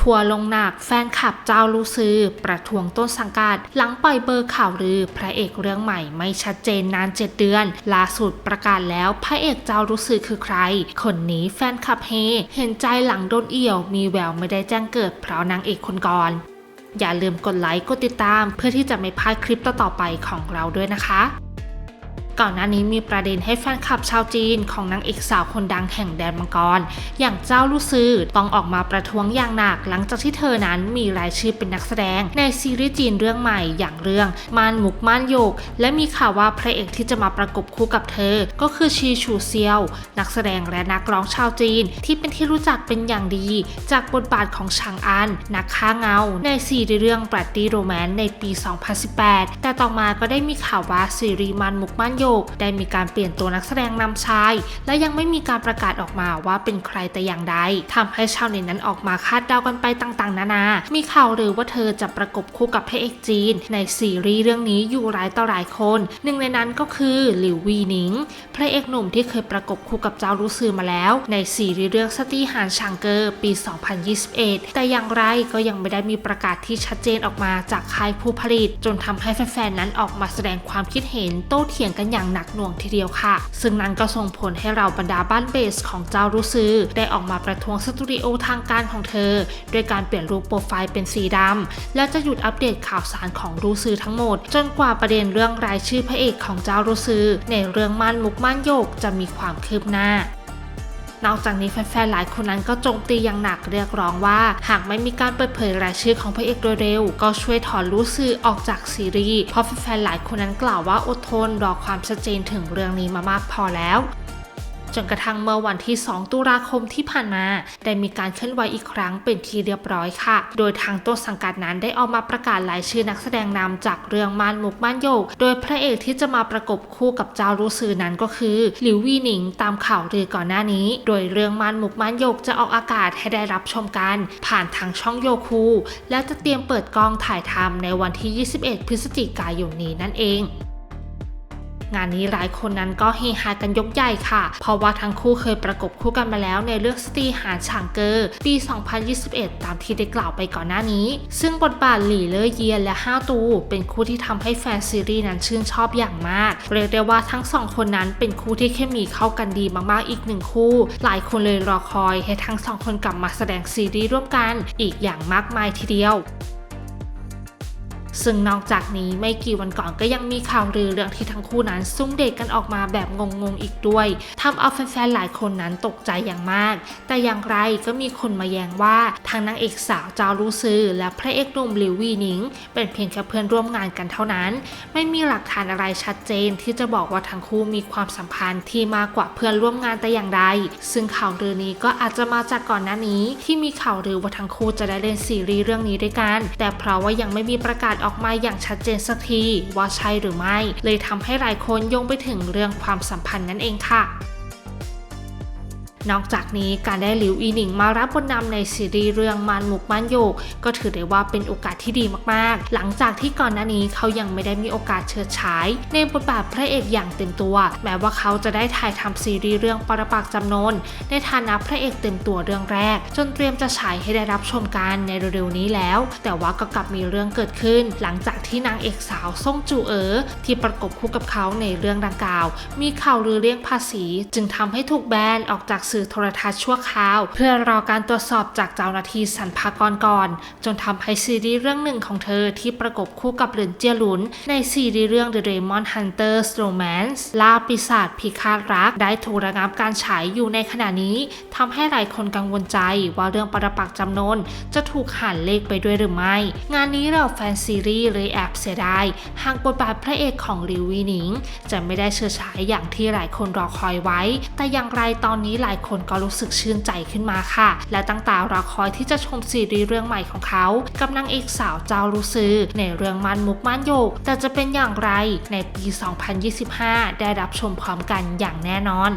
ทัวลงหนักแฟนคลับเจ้าลูซือประท้วงต้นสังกัด หลังปล่อยเบอร์ข่าวลือ พระเอกเรื่องใหม่ไม่ชัดเจนนาน7เดือน ล่าสุดประกาศแล้วพระเอกเจ้าลูซือคือใคร คนนี้แฟนคลับเฮเห็นใจหลังโดนเอี่ยว มีแววไม่ได้แจ้งเกิดเพราะนางเอกคนก่อนอย่าลืมกดไลค์กดติดตาม เพื่อที่จะไม่พลาดคลิปต่อๆไปของเราด้วยนะคะ ก่อนหน้านี้มีประเด็นให้แฟนคลับชาวจีนของนางเอกสาวคนดังแห่งแดนมังกร อย่างเจ้าลู่ซือต้องออกมาประท้วงอย่างหนัก หลังจากที่เธอนั้นมีรายชื่อเป็นนักแสดง ในซีรีส์จีนเรื่องใหม่อย่างเรื่องมานหมุกม่านโยก และมีข่าวว่าพระเอกที่จะมาประกบคู่กับเธอ ก็คือชีชูเซียว นักแสดงและนักร้องชาวจีน ที่เป็นที่รู้จักเป็นอย่างดี จากบทบาทของชางอันนักฆ่าเงา ในซีรีส์เรื่องปรัตตี้โรแมนในปี 2018 แต่ต่อมาก็ได้มีข่าวว่าซีรีส์มันหมุกม่านโยกได้มีการเปลี่ยนตัวนักแสดงนำชาย และยังไม่มีการประกาศออกมาว่าเป็นใครแต่อย่างใดทำให้ชาวเน็ตนั้นออกมาคาดเดากันไปต่างๆ นานา มีข่าวหรือว่าเธอจะประกบคู่กับพระเอกจีน ในซีรีส์เรื่องนี้อยู่หลายต่อหลายคน หนึ่งในนั้นก็คือหลิววีหนิง พระเอกหนุ่มที่เคยประกบคู่กับเจ้ารู้ซือมาแล้ว ในซีรีส์เรื่องสตีหานชางเกอร์ปี 2021 แต่อย่างไรก็ยังไม่ได้มีประกาศที่ชัดเจนออกมาจากค่ายผู้ผลิต จนทำให้แฟนๆนั้นออกมาแสดงความคิดเห็นโต้เถียงกันอย่างหนักหน่วงทีเดียวค่ะ ซึ่งนั้นก็ส่งผลให้เราบรรดาบ้านเบสของเจ้ารู้ซือ ได้ออกมาประท้วงสตูดิโอทางการของเธอ ด้วยการเปลี่ยนรูปโปรไฟล์เป็นสีดำและจะหยุดอัปเดตข่าวสารของรู้ซือทั้งหมด จนกว่าประเด็นเรื่องรายชื่อพระเอกของเจ้ารู้ซือ ในเรื่องม่านมุกม่านโยกจะมีความคืบหน้า นอกจากนี้แฟนๆหลายคนนั้นก็โจมตีอย่างหนักเรียกร้องว่า หากไม่มีการเปิดเผยรายชื่อของพระเอกโดยเร็ว ก็ช่วยถอนรู้สื่อออกจากซีรีส์เพราะแฟนๆหลายคนนั้นกล่าวว่าอดทนรอความชัดเจนถึงเรื่องนี้มามากพอแล้ว จนกระทั่งเมื่อวันที่ 2 ตุลาคมที่ผ่านมา ได้มีการเคลื่อนไหวอีกครั้งเป็นที่เรียบร้อยค่ะ โดยทางต้นสังกัดนั้นได้ออกมาประกาศรายชื่อนักแสดงนำจากเรื่องมานมุกม่านโยก โดยพระเอกที่จะมาประกบคู่กับเจ้ารู้ซื่อนั้นก็คือหลิววีหนิงตามข่าวลือก่อนหน้านี้ โดยเรื่องมานมุกม่านโยกจะออกอากาศให้ได้รับชมกัน ผ่านทางช่องโยคูและจะเตรียมเปิดกล้องถ่ายทำในวันที่ 21 พฤศจิกายนนี้นั่นเอง งานนี้หลายคนนั้นก็เฮฮากันยกใหญ่ค่ะ เพราะว่าทั้งคู่เคยประกบคู่กันมาแล้วในเรื่องสตรีหาฉางเกอร์ปี 2021 ตามที่ได้กล่าวไปก่อนหน้านี้ ซึ่งบทบาทหลี่เลอเยียนและห้าตู เป็นคู่ที่ทำให้แฟนซีรีส์นั้นชื่นชอบอย่างมาก เรียกได้ว่าทั้งสองคนนั้นเป็นคู่ที่เคมีเข้ากันดีมากๆอีกหนึ่งคู่ หลายคนเลยรอคอยให้ทั้งสองคนกลับมาแสดงซีรีส์ร่วมกัน อีกอย่างมากมายทีเดียว ซึ่งนอกจากนี้ไม่กี่วันก่อนก็ยังมีข่าวลือเรื่องที่ทั้งคู่นั้นซุ่มเดทกันออกมาแบบงงๆอีกด้วยทำเอาแฟนๆหลายคนนั้นตกใจอย่างมาก แต่อย่างไรก็มีคนมาแย้งว่าทางนางเอกสาวจาวรู้ซือ และพระเอกหนุ่มลิววีนิง เป็นเพียงแค่เพื่อนร่วมงานกันเท่านั้น ไม่มีหลักฐานอะไรชัดเจนที่จะบอกว่าทั้งคู่มีความสัมพันธ์ที่มากกว่าเพื่อนร่วมงานแต่อย่างใด ซึ่งข่าวลือนี้ก็อาจจะมาจากก่อนหน้านี้ ที่มีข่าวลือว่าทั้งคู่จะได้เล่นซีรีส์เรื่องนี้ด้วยกัน แต่เพราะว่ายังไม่มีประกาศออกมาอย่างชัดเจนสักทีว่าใช่หรือไม่ เลยทำให้หลายคนโยงไปถึงเรื่องความสัมพันธ์นั่นเองค่ะ นอกจากนี้การได้หลิวอีหนิงมารับบทนำในซีรีส์เรื่องมานหมุกมานโยก ก็ถือได้ว่าเป็นโอกาสที่ดีมากๆ หลังจากที่ก่อนหน้านี้เขายังไม่ได้มีโอกาสเชิดฉาย ในบทบาทพระเอกอย่างเต็มตัว แม้ว่าเขาจะได้ถ่ายทำซีรีส์เรื่องปรปักจำนนในฐานะพระเอกเต็มตัวเรื่องแรก จนเตรียมจะฉายให้ได้รับชมกันในเร็วๆนี้แล้ว แต่ว่าก็กลับมีเรื่องเกิดขึ้น หลังจากที่นางเอกสาวซ่งจูเอ๋อที่ประกบคู่กับเขาในเรื่องดังกล่าว มีข่าวลือเลี่ยงภาษี จึงทำให้ถูกแบนออกจากสื่อโทรทัศน์ชั่วคราว เพื่อรอการตรวจสอบจากเจ้าหน้าที่สรรพากรก่อน จนทำให้ซีรีส์เรื่องหนึ่งของเธอที่ประกบคู่กับเหรินเจียหลุน ในซีรีส์เรื่อง The Demon Hunters Romance ล่าปีศาจพิฆาตรัก ได้ถูกระงับการฉายอยู่ในขณะนี้ทำให้หลายคนกังวลใจว่าเรื่องปรปักจำนนจะถูกหันเลขไปด้วยหรือไม่ งานนี้เราแฟนซีรีส์เลยแอบเสียดายหากบทบาทพระเอกของลิววีหนิง จะไม่ได้เชิดฉายอย่างที่หลายคนรอคอยไว้ แต่อย่างไรตอนนี้หลายคนก็รู้สึกชื่นใจขึ้นมาค่ะ และตั้งตารอคอยที่จะชมซีรีส์เรื่องใหม่ของเขา กับนางเอกสาวเจ้ารู้ซือ ในเรื่องมันมุกมันโยก แต่จะเป็นอย่างไรในปี 2025 ได้รับชมพร้อมกันอย่างแน่นอน